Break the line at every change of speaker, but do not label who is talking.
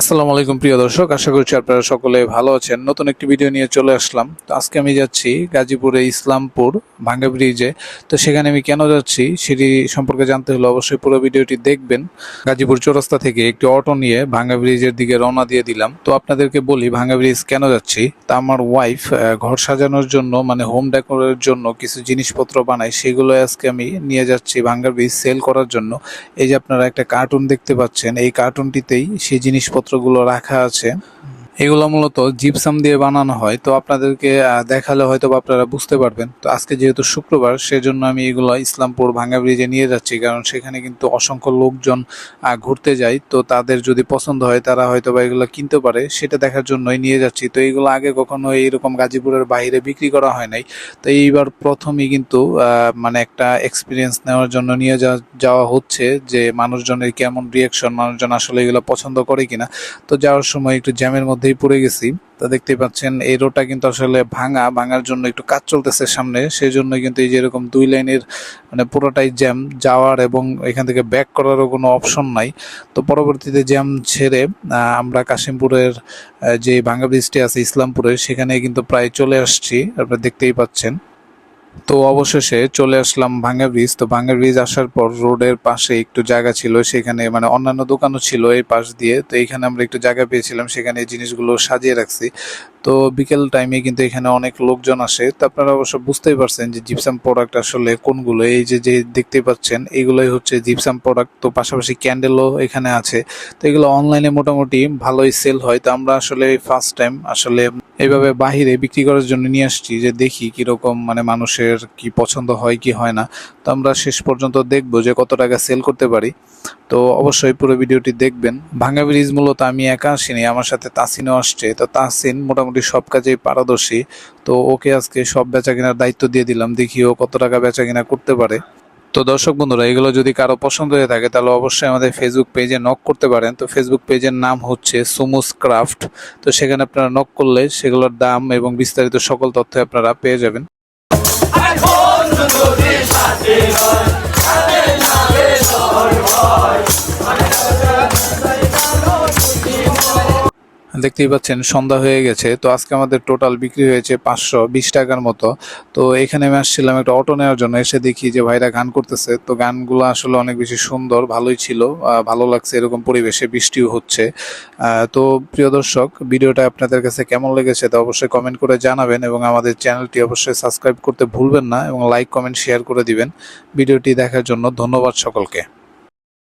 আসসালামু আলাইকুম, প্রিয় দর্শক। আশা করছি আপনারা সকলে ভালো আছেন। নতুন একটি ভিডিও নিয়ে চলে আসলাম। তো আজকে আমি যাচ্ছি গাজীপুরে ইসলামপুর ভাঙ্গা ব্রিজে। তো সেখানে আমি কেন যাচ্ছি সেটি সম্পর্কে জানতে হলে অবশ্যই পুরো ভিডিওটি দেখবেন। গাজীপুর চৌরাস্তা থেকে একটি অটো নিয়ে ভাঙ্গা ব্রিজের দিকে রওনা দিয়ে দিলাম। তো আপনাদেরকে বলি, ভাঙ্গা ব্রিজ কেন যাচ্ছি? তা আমার ওয়াইফ ঘর সাজানোর জন্য মানে হোম ডেকোরের জন্য কিছু জিনিসপত্র বানায়। সেগুলো আজকে আমি নিয়ে যাচ্ছি ভাঙ্গা ব্রিজ সেল করার জন্য। এই যে আপনারা একটা কার্টুন দেখতে পাচ্ছেন, এই কার্টুনটিতেই সেই জিনিসপত্রগুলো রাখা আছে। এগুলো মূলত জিপসাম দিয়ে বানানো হয়। তো আপনাদেরকে দেখালে হয়তো বা আপনারা বুঝতে পারবেন। তো আজকে যেহেতু শুক্রবার, সেজন্য আমি এগুলো ইসলামপুর ভাঙ্গা ব্রিজে নিয়ে যাচ্ছি। কারণ সেখানে কিন্তু অসংখ্য লোকজন ঘুরতে যায়। তো তাদের যদি পছন্দ হয়, তারা হয়তো বা এগুলো কিনতে পারে। সেটা দেখার জন্যই নিয়ে যাচ্ছি। তো এইগুলো আগে কখনো এইরকম গাজীপুরের বাইরে বিক্রি করা হয় নাই। তো এইবার প্রথমেই কিন্তু মানে একটা এক্সপিরিয়েন্স নেওয়ার জন্য নিয়ে যাওয়া হচ্ছে যে মানুষজনের কেমন রিয়াকশন মানুষজন আসলে এগুলো পছন্দ করে কিনা। তো যাওয়ার সময় একটু জ্যামের মধ্যেই পড়ে গেছি। তা দেখতে পাচ্ছেন, এই রোডটা কিন্তু আসলে ভাঙা, ভাঙার জন্য একটু কাজ চলতেছে সামনে। সেই জন্য কিন্তু এই যে এরকম দুই লাইনের মানে পুরোটাই জ্যাম যাওয়ার এবং এখান থেকে ব্যাক করারও কোনো অপশন নাই। তো পরবর্তীতে জ্যাম ছেড়ে আমরা কাশিমপুরের যে ভাঙা ব্রিজটি আছে ইসলামপুরে সেখানে কিন্তু প্রায় চলে আসছি। আপনারা দেখতেই পাচ্ছেন। তো অবশেষে চলে আসলাম ভাঙ্গা ব্রিজ তো ভাঙ্গা ব্রিজ আসার পর রোডের পাশে একটু জায়গা ছিল, সেখানে মানে অন্যান্য দোকানও ছিল এই পাশ দিয়ে। তো এইখানে আমরা একটু জায়গা পেয়েছিলাম, সেখানে এই জিনিসগুলো সাজিয়ে রাখছি। তো বিকেল টাইমে কিন্তু এখানে অনেক লোকজন আসে। তো আপনারা অবশ্য বুঝতেই পারছেন যে জিপসাম প্রোডাক্ট আসলে কোনগুলো। এই যে যে দেখতে পাচ্ছেন, এগুলোই হচ্ছে জিপসাম প্রোডাক্ট তো পাশাপাশি ক্যান্ডেলও এখানে আছে। তো এগুলো অনলাইনে মোটামুটি ভালোই সেল হয়। তো আমরা আসলে ফার্স্ট টাইম আসলে এইভাবে বাহিরে বিক্রি করার জন্য নিয়ে আসছি যে দেখি কীরকম মানে মানুষের কি পছন্দ হয়, কি হয় না। তো আমরা শেষ পর্যন্ত দেখব যে কত টাকা সেল করতে পারি। তো অবশ্যই পুরো ভিডিওটি দেখবেন। ভাঙ্গা ব্রিজ মূলত আমি একা আসিনি, আমার সাথে তাসিনও আসছে। তো তাসিন মোটামুটি সব কাজেই পারদর্শী। তো ওকে আজকে সব বেচা কেনার দায়িত্ব দিয়ে দিলাম, দেখি ও কত টাকা বেচা কিনা করতে পারে। তো দর্শক বন্ধুরা, এগুলো যদি কারও পছন্দ হয়ে থাকে, তাহলে অবশ্যই আমাদের ফেসবুক পেজে নক করতে পারেন। তো ফেসবুক পেজের নাম হচ্ছে সুমুস ক্রাফট তো সেখানে আপনারা নক করলে সেগুলোর দাম এবং বিস্তারিত সকল তথ্য আপনারা পেয়ে যাবেন। দেখতেই পাচ্ছেন সন্ধ্যা হয়ে গেছে। তো আজকে আমাদের টোটাল বিক্রি হয়েছে পাঁচশো বিশ টাকার মতো। তো এখানে আমি আসছিলাম একটা অটো নেওয়ার জন্য। এসে দেখি যে ভাইরা গান করতেছে। তো গানগুলো আসলে অনেক বেশি সুন্দর, ভালোই ছিল। ভালো লাগছে এরকম পরিবেশে, বৃষ্টিও হচ্ছে। তো প্রিয় দর্শক, ভিডিওটা আপনাদের কাছে কেমন লেগেছে তা অবশ্যই কমেন্ট করে জানাবেন এবং আমাদের চ্যানেলটি অবশ্যই সাবস্ক্রাইব করতে ভুলবেন না এবং লাইক কমেন্ট শেয়ার করে দিবেন। ভিডিওটি দেখার জন্য ধন্যবাদ সকলকে।